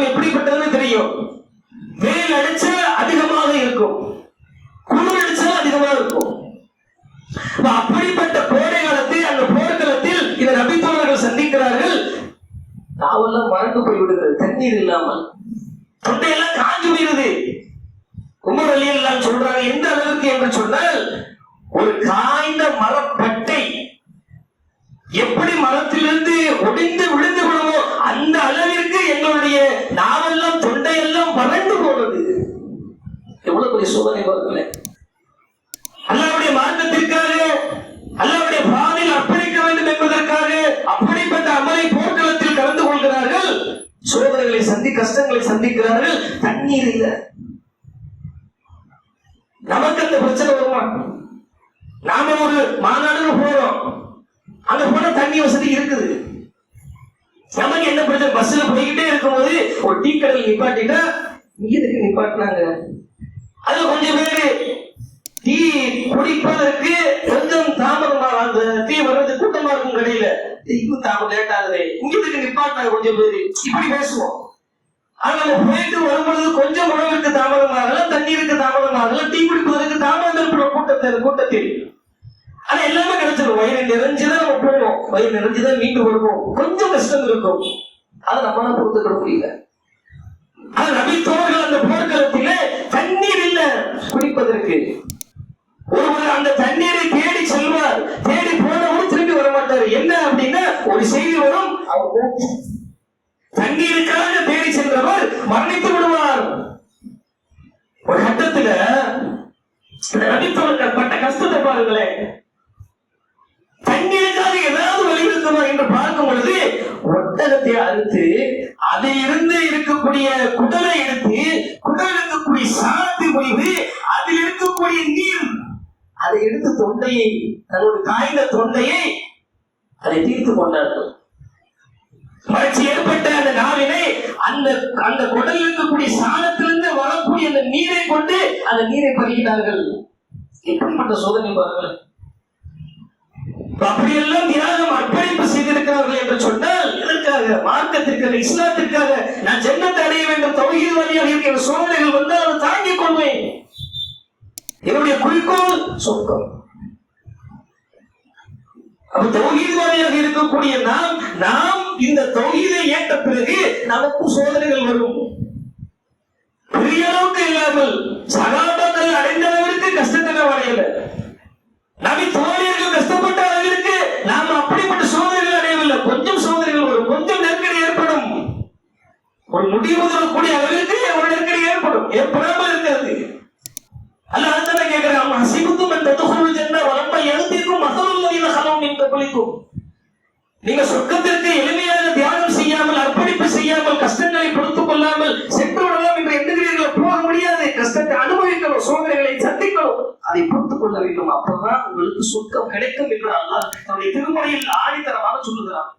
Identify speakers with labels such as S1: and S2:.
S1: உலகம் எப்படிப்பட்டதுன்னு தெரியும். வெயில் அடிச்சா அதிகமாக இருக்கும். குளிர் அடிச்சா அதிகமாக இருக்கும். அப்படிப்பட்ட கோடை காலத்தில் அந்த போர்க்களத்தில் இந்த நபித்தோழர்கள் சந்திக்கிறார்கள். தாவெல்லாம் மறந்து போய்விடுகிறது தண்ணீர் இல்லாமல். தொண்டையெல்லாம் காஞ்சு போயிருது உமர் அலி எல்லாம் சொல்றாங்க எந்த அளவுக்கு? என்று சொன்னால் ஒரு காய்ந்த மரப்பட்டை எப்படி மரத்திலிருந்து ஒடிந்து விழுந்து விடுமோ அந்த அளவிற்கு எங்களுடைய நாவெல்லாம் தொண்டையெல்லாம் வறண்டு போனது. எவ்வளவு பெரிய சோதனை பாருங்களேன். அல்லாவுடைய மார்க்கத்திற்காக அல்லாவுடைய பாதையில் அர்ப்பணிக்க வேண்டும் என்பதற்காக அப்படிப்பட்ட அமலை போர்க்களத்தில் கலந்து கொள்கிறார்கள். சோதனைகளை சந்தி கஷ்டங்களை சந்திக்கிறார்கள். தண்ணீர் இல்லை. நமக்கு அந்த பிரச்சனை வருமா? நாம ஒரு மாநாடுன்னு போறோம். அங்க போனா தண்ணி வசதி இருக்குது. நமக்கு பஸ்ல போய்கிட்டே இருக்கும்போது ஒரு டீ கடையில் நிப்பாட்டிட்டா இங்க நிப்பாட்டினாங்க? அது கொஞ்சம் பேரு டீ குடிப்பதற்கு கொஞ்சம் தாமதமா அந்த டீ வர்றது கூட்டமா இருக்கும் கடையில. இன்னும் தாமதம் லேட் ஆகுது இங்கத்துக்கு நிப்பாட்டினாங்க கொஞ்சம் பேரு? இப்படி பேசுவோம். ஆனா நம்ம போயிட்டு வரும்பொழுது கொஞ்சம் உணவுக்கு தாமதம் ஆகலாம் தண்ணீருக்கு தாமதமாகலாம் டீ குடிப்பதற்கு தாமதம் இருக்கிற கூட்டத்தில் கூட்டத்தில். ஆனா எல்லாமே கிடைச்சிடும் வயிறு நிறைஞ்சுதான் நம்ம போவோம். வயிறு நிறைஞ்சுதான் மீண்டு வருவோம். கொஞ்சம் கஷ்டம் இருக்கும். அதை நம்மளால பொறுத்துக்கிட முடியல. ஆனா நபித்தோர்கள் அந்த போர்க்களத்திலே தண்ணீர் இல்ல. குடிப்பதற்கு. ஒருவர் அந்த தண்ணீரை தேடி செல்வார். தேடி போனவரும் திரும்பி வர மாட்டார். என்ன அப்படின்னா ஒரு செய்தி வரும். தண்ணீருக்காக தேடி சென்றவர் மரணித்து விடுவார். ஒரு கட்டத்துல இந்த நபித்தோர்கள் பட்ட கஷ்டத்தை பாருங்களேன். தண்ணீருக்காக ஏதாவது வழி இருக்குமா என்று பார்க்கும் ஒட்டகத்தை அறுத்து அதில் இருந்து இருக்கக்கூடிய குடலை எடுத்து குடல் இருக்கக்கூடிய சாணத்தை முடிவு அதில் இருக்கக்கூடிய நீர் அதை எடுத்து தொண்டையை தன்னுடைய காய்ந்த தொண்டையை அதை தீர்த்து கொண்டார்கள். வறட்சி ஏற்பட்ட அந்த நாவினை அந்த அந்த குடலில் இருக்கக்கூடிய சாணத்திலிருந்து வரக்கூடிய அந்த நீரை கொண்டு அந்த நீரை பருகினார்கள். எப்படிப்பட்ட சோதனை பாருங்கள். அப்படியெல்லாம் தியாகம் அர்ப்பணிப்பு செய்திருக்கிறார்கள் என்று சொன்னால் எதற்காக மார்க்கத்திற்காக இஸ்லாத்திற்காக நான் ஜன்னத்தை அடைய வேண்டும் தொகையில் வழியாக இருக்கிற சூழ்நிலைகள் வந்தால் அதை தாங்கிக் கொள்வேன். என்னுடைய குறிக்கோள் சொர்க்கம். அப்ப தௌஹீத்வாதியாக இருக்கக்கூடிய நாம் நாம் இந்த தௌஹீதை ஏற்ற பிறகு நமக்கு சோதனைகள் வரும். பெரிய அளவுக்கு இல்லாமல் சகாபாக்கள் அடைந்த அளவிற்கு கஷ்டத்தை நாம் அடையல நபி தோழியர்கள் கஷ்டப்பட்ட அளவிற்கு நாம் அப்படிப்பட்ட சோதனைகள் அடையவில்லை கொஞ்சம் சோதனைகள் வரும் கொஞ்சம் நெருக்கடி ஏற்படும் ஒரு கூடிய அளவிற்கு ஒரு நெருக்கடி ஏற்படும். ஏற்படாமல் இருக்கிறது. அல்ல அதுதான் கேட்கிறேன். ஹசிபுத்தும் என் ததுகுல் ஜன்ன வரம்ப எழுத்திற்கும் மசலுல்லதீன ஹலம் என்று குளிக்கும். நீங்க சொர்க்கத்திற்கு எளிமையாக தியானம் செய்யாமல் அர்ப்பணிப்பு செய்யாமல் கஷ்டங்களை பொறுத்துக் கொள்ளாமல் சென்று விடலாம் என்று எண்ணுகிறீர்கள் போக முடியாது. கஷ்டத்தை அனுபவிக்கணும் சோதனைகளை சந்திக்கணும் அதை பொறுத்துக் கொள்ள வேண்டும். அப்பதான் உங்களுக்கு சொர்க்கம் கிடைக்கும் என்று அல்லாஹ் தன்னுடைய திருமறையில் ஆணித்தரமாக சொல்லுகிறான்.